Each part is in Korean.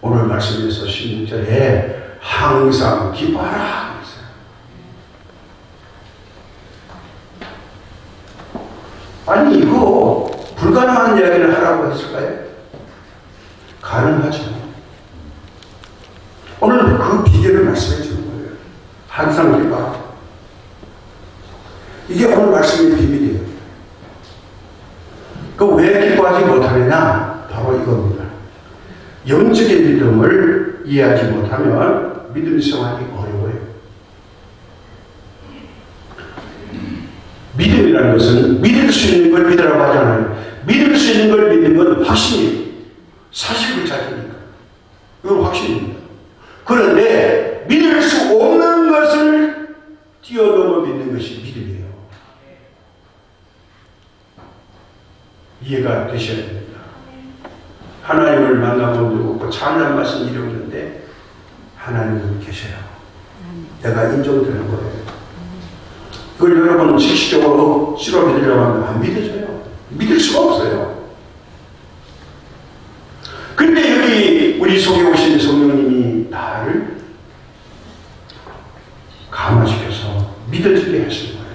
오늘 말씀에서 16절에 항상 기뻐하라. 아니 이거 불가능한 이야기를 하라고 했을까요? 가능하죠. 오늘 그 비결을 말씀해 주는 거예요. 항상 기뻐하라. 이게 오늘 말씀의 비밀이에요. 그 왜 기뻐하지 못하느냐? 바로 이겁니다. 영적인 믿음을 이해하지 못하면 믿음 생활이 어려워요. 믿음이라는 것은 믿을 수 있는 걸 믿으라고 하잖아요. 믿을 수 있는 걸 믿는 건 확신이에요. 사실을 찾으니까. 이건 확신입니다. 그런데 믿을 수 없는 것을 뛰어넘어 믿는 것이 믿음이에요. 이해가 되셔야 됩니다. 하나님을 만나본 적 없고 찬양 말씀 이루는데 하나님은 계셔요. 내가 인정되는 거예요. 그걸 여러분 실시적으로 실어 믿으려고 하면 안 믿어져요. 믿을 수가 없어요. 근데 여기 우리 속에 오신 성령님이 나를 감화시켜서 믿어지게 하신 거예요.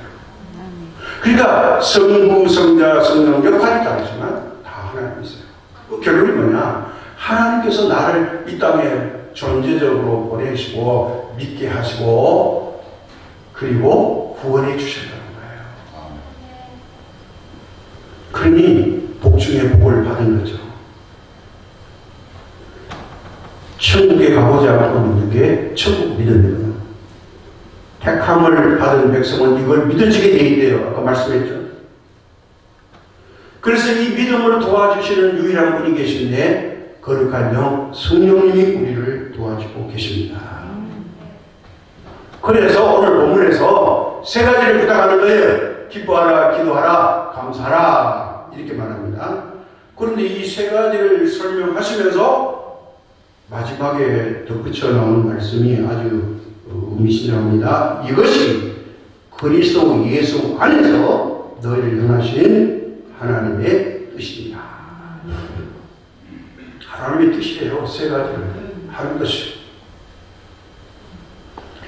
그러니까 성부, 성자, 성령 역할이 다르지만 결론이 뭐냐? 하나님께서 나를 이 땅에 존재적으로 보내시고 믿게 하시고 그리고 구원해 주셨다는 거예요. 그러니 복 중에 복을 받은 거죠. 천국에 가보자 하고 믿는 게 천국 믿음이거든요. 택함을 받은 백성은 이걸 믿어지게 돼 있대요. 아까 말씀했죠. 그래서 이 믿음을 도와주시는 유일한 분이 계신데 거룩한 영 성령님이 우리를 도와주고 계십니다. 그래서 오늘 본문에서 세 가지를 부탁하는 거예요. 기뻐하라, 기도하라, 감사하라 이렇게 말합니다. 그런데 이 세 가지를 설명하시면서 마지막에 덧붙여 나오는 말씀이 아주 의미심장합니다. 이것이 그리스도 예수 안에서 너희를 향하신 하나님의 뜻입니다. 하나님의 뜻이에요. 세 가지를 하는 것이.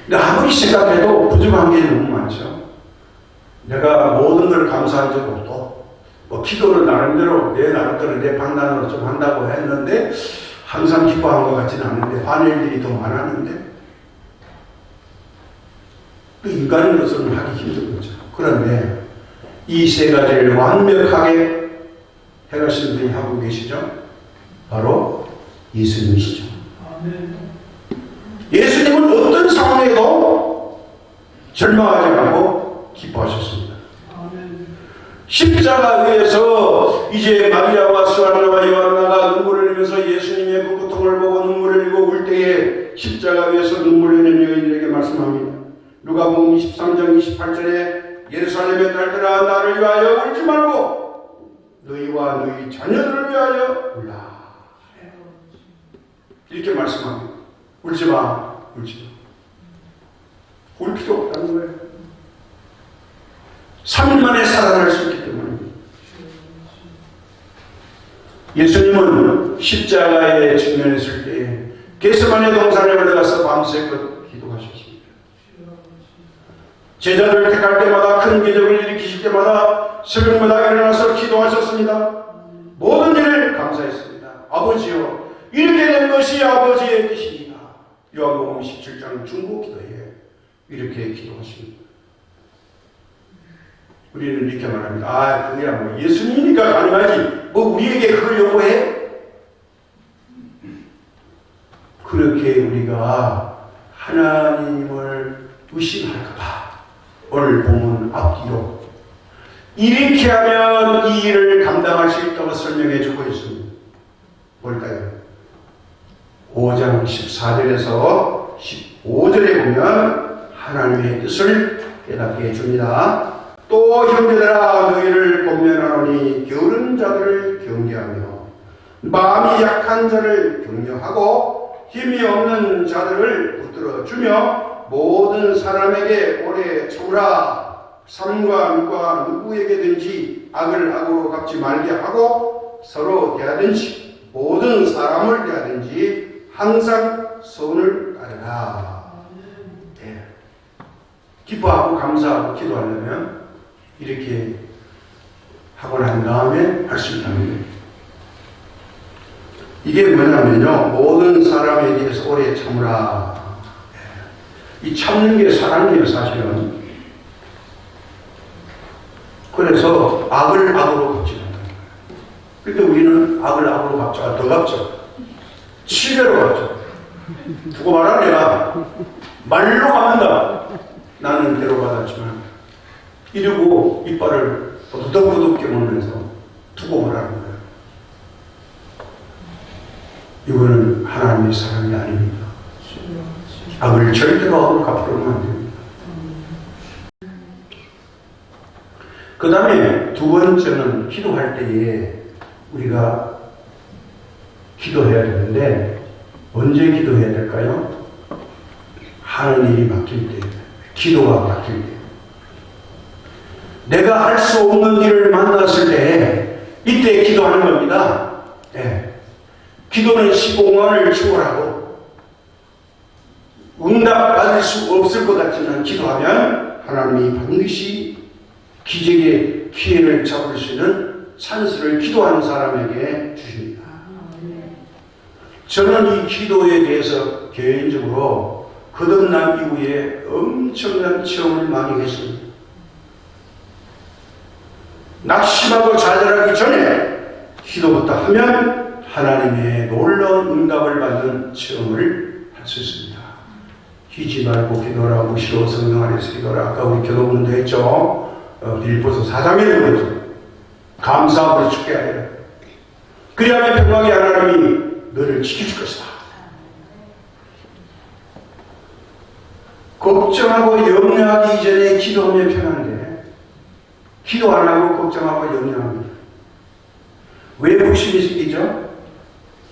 근데 아무리 생각해도 부족한 게 너무 많죠. 내가 모든 걸 감사한 적 없고, 뭐 기도를 나름대로 내 나름대로 내 판단으로 좀 한다고 했는데 항상 기뻐한 것 같지는 않은데 반일 일이 더 많았는데 그 인간으로서는 하기 힘든 거죠. 그런데 이 세 가지를 완벽하게 해가시는 분이 하고 계시죠? 바로 예수님이시죠. 예수님은 어떤 상황에도 절망하지 않고 기뻐하셨습니다. 십자가 위에서 이제 마리아와 수아나와 요한나가 눈물을 흘리면서 예수님의 그 고통을 보고 눈물을 흘리고 울 때에 십자가 위에서 눈물을 흘리는 여인들에게 말씀합니다. 누가복음 23장 28절에 예루살렘의 딸들아 나를 위하여 울지 말고 너희와 너희 자녀들을 위하여 울라. 이렇게 말씀합니다. 울지 마, 울지 마. 울 필요 없다는 거예요. 3일 만에 살아날 수 있기 때문입니다. 예수님은 십자가에 직면했을 때 게스만의 동산에 올라가서 밤새껏 기도하셨습니다. 제자를 택할 때마다 큰 기적을 일으키실 때마다 새벽마다 일어나서 기도하셨습니다. 모든 일을 감사했습니다. 아버지요, 이렇게 된 것이 아버지의 뜻입니다. 요한복음 17장 중보 기도에 이렇게 기도하십니다. 우리는 이렇게 말합니다. 아, 그게 뭐 예수님이니까 가능하지. 뭐 우리에게 그걸 요구해? 그렇게 우리가 하나님을 의심할까봐 오늘 본문 앞뒤로 이렇게 하면 이 일을 감당할 수 있다고 설명해 주고 있습니다. 뭘까요? 5장 14절에서 15절에 보면 하나님의 뜻을 깨닫게 해줍니다. 또 형제들아 너희를 권면하노니 게으른 자들을 경계하며 마음이 약한 자를 격려하고 힘이 없는 자들을 붙들어 주며 모든 사람에게 오래 참으라 삶과 누가 누구에게든지 악을 악으로 갚지 말게 하고 서로 대하든지 모든 사람을 대하든지 항상 소원을 따르라. 예. 기뻐하고 감사하고 기도하려면 이렇게 하고 난 다음에 할 수 있다는. 이게 뭐냐면요. 모든 사람에 대해서 오래 참으라. 예. 이 참는 게 사랑이에요, 사실은. 그래서 악을 악으로 갚지 않는 거예요. 근데 우리는 악을 악으로 갚자가 더 갚죠. 치배로 갚죠. 두고 말하 내가 말로 갚는다. 나는 대로 받았지만 이러고 이빨을 부득부득 깨물면서 두고 말하는 거예요. 이거는 하나님의 사랑이 아닙니다. 악을 절대로 악으로 갚으려면 안 됩니다. 그 다음에 두 번째는 기도할 때에 우리가 기도해야 되는데 언제 기도해야 될까요? 하는 일이 막힐 때, 기도가 막힐 때. 내가 할 수 없는 일을 만났을 때 이때 기도하는 겁니다. 예. 기도는 시공간을 초월하고 응답 받을 수 없을 것 같지만 기도하면 하나님이 반드시 기적의 기회를 잡을 수 있는 찬스를 기도하는 사람에게 주십니다. 저는 이 기도에 대해서 개인적으로 거듭난 이후에 엄청난 체험을 많이 했습니다. 낙심하고 좌절하기 전에 기도부터 하면 하나님의 놀라운 응답을 받는 체험을 할 수 있습니다. 희지 말고 기도라 무시로 성령 안에서 기도라 아까 우리 교도문도 했죠. 어, 빌보서 사장에 거죠. 감사함으로 죽게 하리라. 그리하면 평강의 하나님이 너를 지켜줄 것이다. 걱정하고 염려하기 이전에 기도하면 편한데 기도 안 하고 걱정하고 염려합니다. 왜 부심이 생기죠?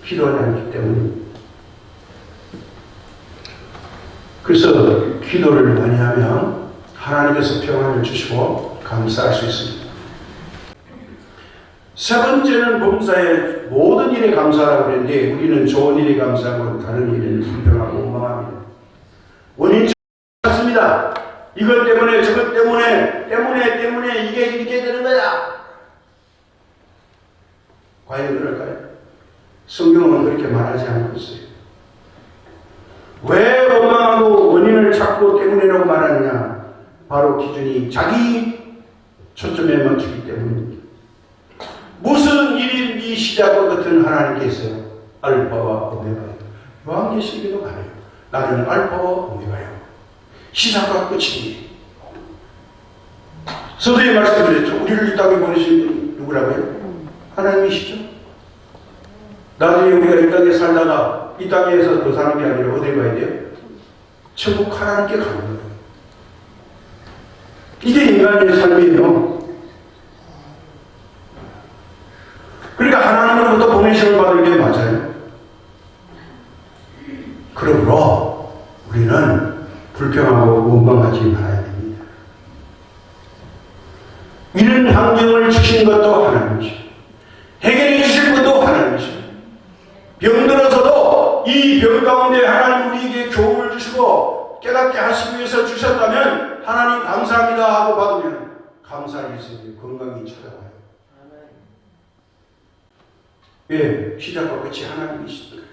기도하지 않기 때문에. 그래서 기도를 많이 하면 하나님께서 평안을 주시고 감사할 수 있습니다. 세 번째는 범사의 모든 일에 감사하라고 그랬는데 우리는 좋은 일에 감사하고 다른 일에는 불평하고 원망합니다. 원인 찾습니다. 이것 때문에 저것 때문에 때문에 때문에 이게 이렇게 되는 거야. 과연 그럴까요? 성경은 그렇게 말하지 않고 있어요. 왜 찾고 때문이라고 말하느냐? 바로 기준이 자기 초점에 맞추기 때문입니다. 무슨 일인지 시작과 끝은 하나님께서 알파와 오메가예요. 요한계시록에도 말해요. 나는 알파와 오메가요. 시작과 끝이. 선생님 말씀드렸죠. 우리를 이 땅에 보내신 누구라고요? 하나님이시죠. 나중에 우리가 이 땅에 살다가 이 땅에서 더 사는 게 아니라 어디 가야 돼요? 천국 하나님께 가는 거예요. 이게 인간의 삶이에요. 그러니까 하나님으로부터 보내심을 받은 게 맞아요. 그러므로 우리는 불평하고 원망하지 말아야 됩니다. 이런 환경을 주신 것도 하나님이시고 해결해 주실 것도 하나님이시고 병들어서도 이 병 가운데 하나님 우리에게 교훈을 주시고 깨닫게 하시기 위해서 주셨다면 하나님 감사합니다 하고 받으면 감사할 있으니 건강이 찾아와요. 왜? 시작과 끝이 하나님이시니까.